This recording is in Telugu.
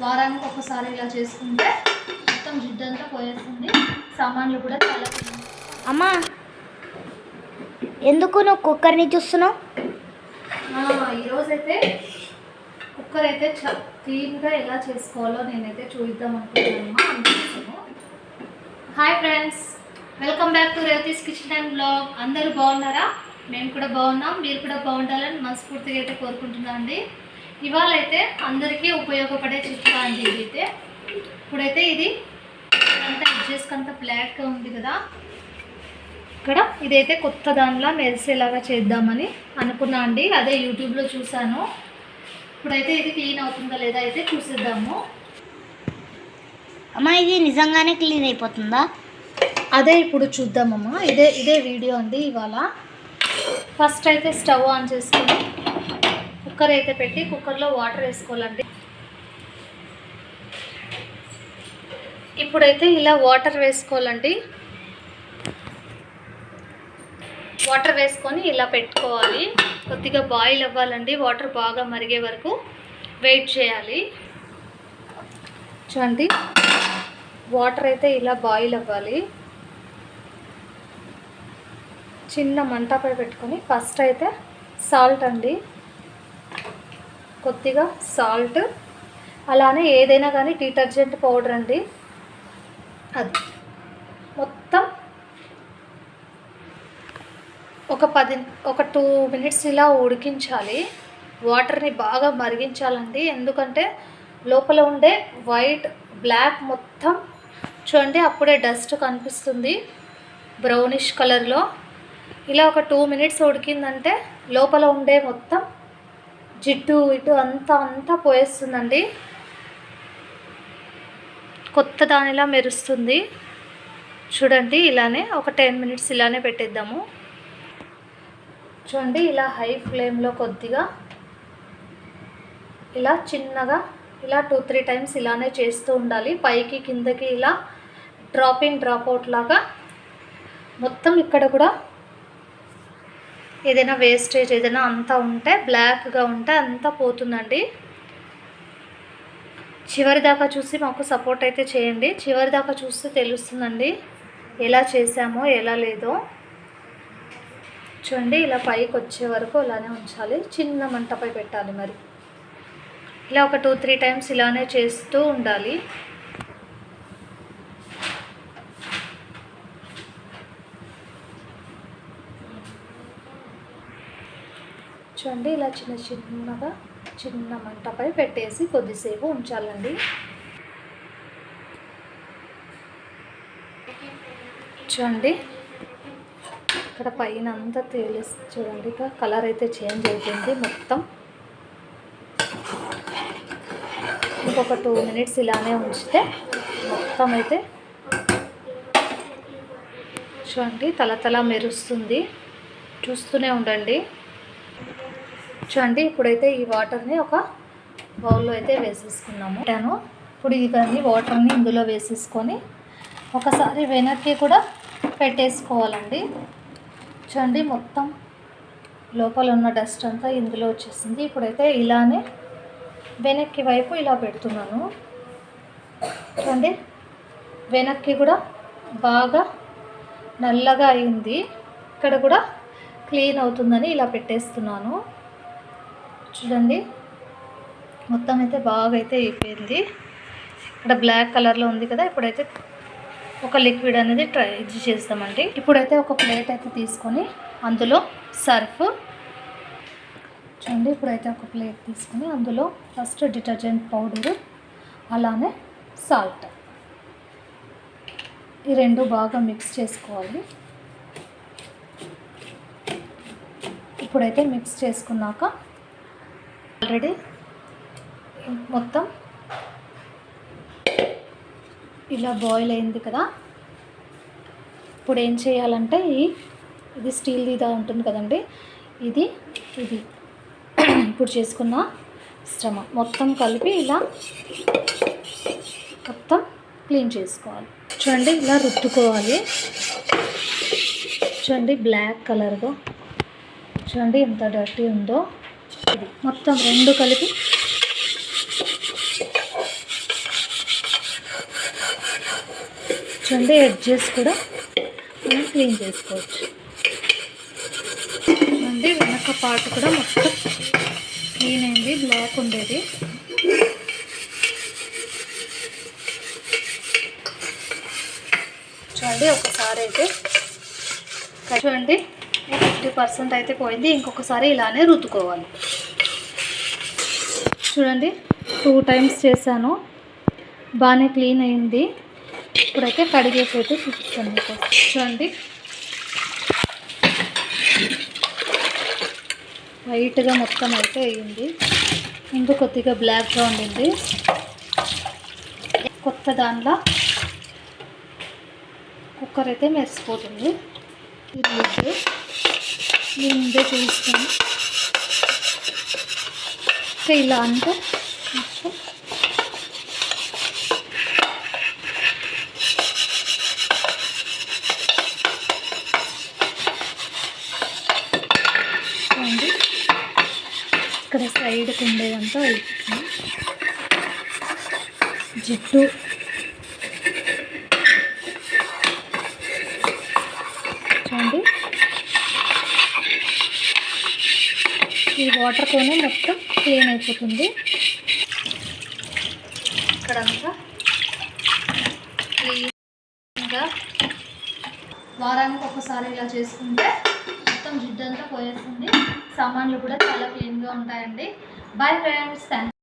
వారానికి ఒకసారి ఇలా చేసుకుంటే మొత్తం జిడ్డంతా పోయేస్తుంది. సామాన్లు కూడా చాలా. అమ్మా ఎందుకు నువ్వు కుక్కర్ని చూస్తున్నావు? ఈరోజైతే కుక్కర్ అయితే క్లీన్గా ఎలా చేసుకోవాలో నేనైతే చూద్దాం అనుకుంటున్నాను hi friends welcome back to Revathi's kitchen and blog అందరూ బాగున్నారా? మేము కూడా బాగున్నాం మీరు కూడా బాగుండాలని మనస్ఫూర్తిగా అయితే కోరుకుంటున్నాం అండి ఇవాళ అయితే అందరికీ ఉపయోగపడే చిట్కా అండి ఇది అయితే ఇప్పుడైతే ఇది అంతా ఎడ్జెస్కి అంతా బ్లాక్గా ఉంది కదా. ఇక్కడ ఇదైతే కొత్త దానిలా మెరిసేలాగా చేద్దామని అనుకున్నా అండి. అదే యూట్యూబ్లో చూశాను. ఇప్పుడైతే ఇది క్లీన్ అవుతుందా లేదా అయితే చూసేద్దాము. అమ్మా ఇది నిజంగానే క్లీన్ అయిపోతుందా? అదే ఇప్పుడు చూద్దామమ్మా. ఇదే ఇదే వీడియో అండి ఇవాళ. ఫస్ట్ అయితే స్టవ్ ఆన్ చేసుకొని కుక్కర్ అయితే పెట్టి కుక్కర్లో వాటర్ వేసుకోవాలండి. ఇప్పుడైతే ఇలా వాటర్ వేసుకోవాలండి. వాటర్ వేసుకొని ఇలా పెట్టుకోవాలి. కొద్దిగా బాయిల్ అవ్వాలండి. వాటర్ బాగా మరిగే వరకు వెయిట్ చేయాలి. చూడండి. వాటర్ అయితే ఇలా బాయిల్ అవ్వాలి. చిన్న మంటపై పెట్టుకొని ఫస్ట్ అయితే సాల్ట్ అండి. కొద్దిగా సాల్ట్. అలానే ఏదైనా కానీ డిటర్జెంట్ పౌడర్ అండి. అది. మొత్తం ఒక పది ఒక టూ మినిట్స్ ఇలా ఉడికించాలి. వాటర్ని బాగా మరిగించాలండి. ఎందుకంటే లోపల ఉండే వైట్ బ్లాక్ మొత్తం చూడండి అప్పుడే డస్ట్ కనిపిస్తుంది బ్రౌనిష్ కలర్లో. ఇలా ఒక టూ మినిట్స్ ఉడికిందంటే లోపల ఉండే మొత్తం జిడ్డు ఇటు అంతా అంతా పోయేస్తుందండి. కొత్త దానిలా మెరుస్తుంది. చూడండి ఇలానే ఒక టెన్ మినిట్స్ ఇలానే పెట్టేద్దాము. చూడండి ఇలా హై ఫ్లేమ్లో కొద్దిగా ఇలా చిన్నగా ఇలా టూ త్రీ టైమ్స్ ఇలానే చేస్తూ ఉండాలి. పైకి కిందకి ఇలా డ్రాప్ ఇన్ డ్రాప్ అవుట్ లాగా మొత్తం ఇక్కడ కూడా ఏదైనా వేస్టేజ్ ఏదైనా అంతా ఉంటే బ్లాక్గా ఉంటే అంతా పోతుందండి. చివరి దాకా చూసి మాకు సపోర్ట్ అయితే చేయండి. చివరి దాకా చూస్తే తెలుస్తుందండి ఎలా చేసామో ఎలా లేదో. చూడండి ఇలా పైకి వచ్చే వరకు అలానే ఉంచాలి. చిన్న మంటపై పెట్టాలి మరి. ఇలా ఒక టూ త్రీ టైమ్స్ ఇలానే చేస్తూ ఉండాలి. చూడండి ఇలా చిన్న చిన్నగా చిన్న మంటపై పెట్టేసి కొద్దిసేపు ఉంచాలండి. చూడండి ఇక్కడ పైన అంతా తేలి చూడండి. ఇక కలర్ అయితే చేంజ్ అయిపోయింది మొత్తం. ఇంకొక టూ మినిట్స్ ఇలానే ఉంచితే మొత్తం అయితే చూడండి. తల తల మెరుస్తుంది. చూస్తూనే ఉండండి. చూడండి ఇప్పుడైతే ఈ వాటర్ని ఒక బౌల్లో అయితే వేసేసుకున్నాము. పెట్టాను ఇప్పుడు ఇవన్నీ వాటర్ని ఇందులో వేసేసుకొని ఒకసారి వెనక్కి కూడా పెట్టేసుకోవాలండి. చూడండి మొత్తం లోపల ఉన్న డస్ట్ అంతా ఇందులో వచ్చేసింది. ఇప్పుడైతే ఇలానే వెనక్కి వైపు ఇలా పెడుతున్నాను. చూడండి వెనక్కి కూడా బాగా నల్లగా అయింది. ఇక్కడ కూడా క్లీన్ అవుతుందని ఇలా పెట్టేస్తున్నాను. చూడండి. మొత్తం అయితే బాగా అయితే అయిపోయింది. ఇక్కడ బ్లాక్ కలర్లో ఉంది కదా ఇప్పుడైతే ఒక లిక్విడ్ అనేది ట్రై ఇది చేస్తామండి. ఇప్పుడైతే ఒక ప్లేట్ అయితే తీసుకొని అందులో సర్ఫ్. చూడండి ఇప్పుడైతే ఒక ప్లేట్ తీసుకొని అందులో ఫస్ట్ డిటర్జెంట్ పౌడరు అలానే సాల్ట్. ఈ రెండు బాగా మిక్స్ చేసుకోవాలి. ఇప్పుడైతే మిక్స్ చేసుకున్నాక ఆల్రెడీ మొత్తం ఇలా బాయిల్ అయింది కదా. ఇప్పుడు ఏం చేయాలంటే ఈ ఇది స్టీల్ ఇదా ఉంటుంది కదండి. ఇది ఇది ఇప్పుడు చేసుకున్న శ్రమ. మొత్తం కలిపి ఇలా మొత్తం క్లీన్ చేసుకోవాలి. చూడండి ఇలా రుద్దుకోవాలి. చూడండి బ్లాక్ కలర్గా. చూడండి ఎంత డర్టీ ఉందో. మొత్తం రెండు కలిపి. చూడండి ఎడ్జెస్ కూడా మనం క్లీన్ చేసుకోవచ్చు. అండి వెనక పార్ట్ కూడా మొత్తం క్లీన్ అయింది బ్లాక్ ఉండేది. చూడండి ఒకసారి అయితే చూడండి ఫిఫ్టీ పర్సెంట్ అయితే పోయింది ఇంకొకసారి ఇలానే రుద్దుకోవాలి. చూడండి టూ టైమ్స్ చేశాను. బాగానే క్లీన్ అయింది. ఇప్పుడైతే కడిగేసి అయితే చూపిస్తాను మీకు చూడండి. వైట్గా మొత్తం అయితే అయ్యింది. ఇంకా కొద్దిగా బ్లాక్గా ఉండింది. కొత్త దానిలో కుక్కర్ అయితే మెరిసిపోతుంది. ఇల్లు నేను ముందే చూస్తాను. ఇలా అంటే? మొత్తం ఇక్కడ సైడ్కి ఉండేదంతా అయిపోతుంది జిట్టు చూడండి ఈ వాటర్తోనే మొత్తం క్లీన్ అయిపోతుంది. ఇక్కడంతా క్లీన్గా వారానికి ఒకసారి ఇలా చేసుకుంటే మొత్తం జిడ్డంతా పోయేస్తుంది. సామాన్లు కూడా చాలా క్లీన్గా ఉంటాయండి. Bye friends thank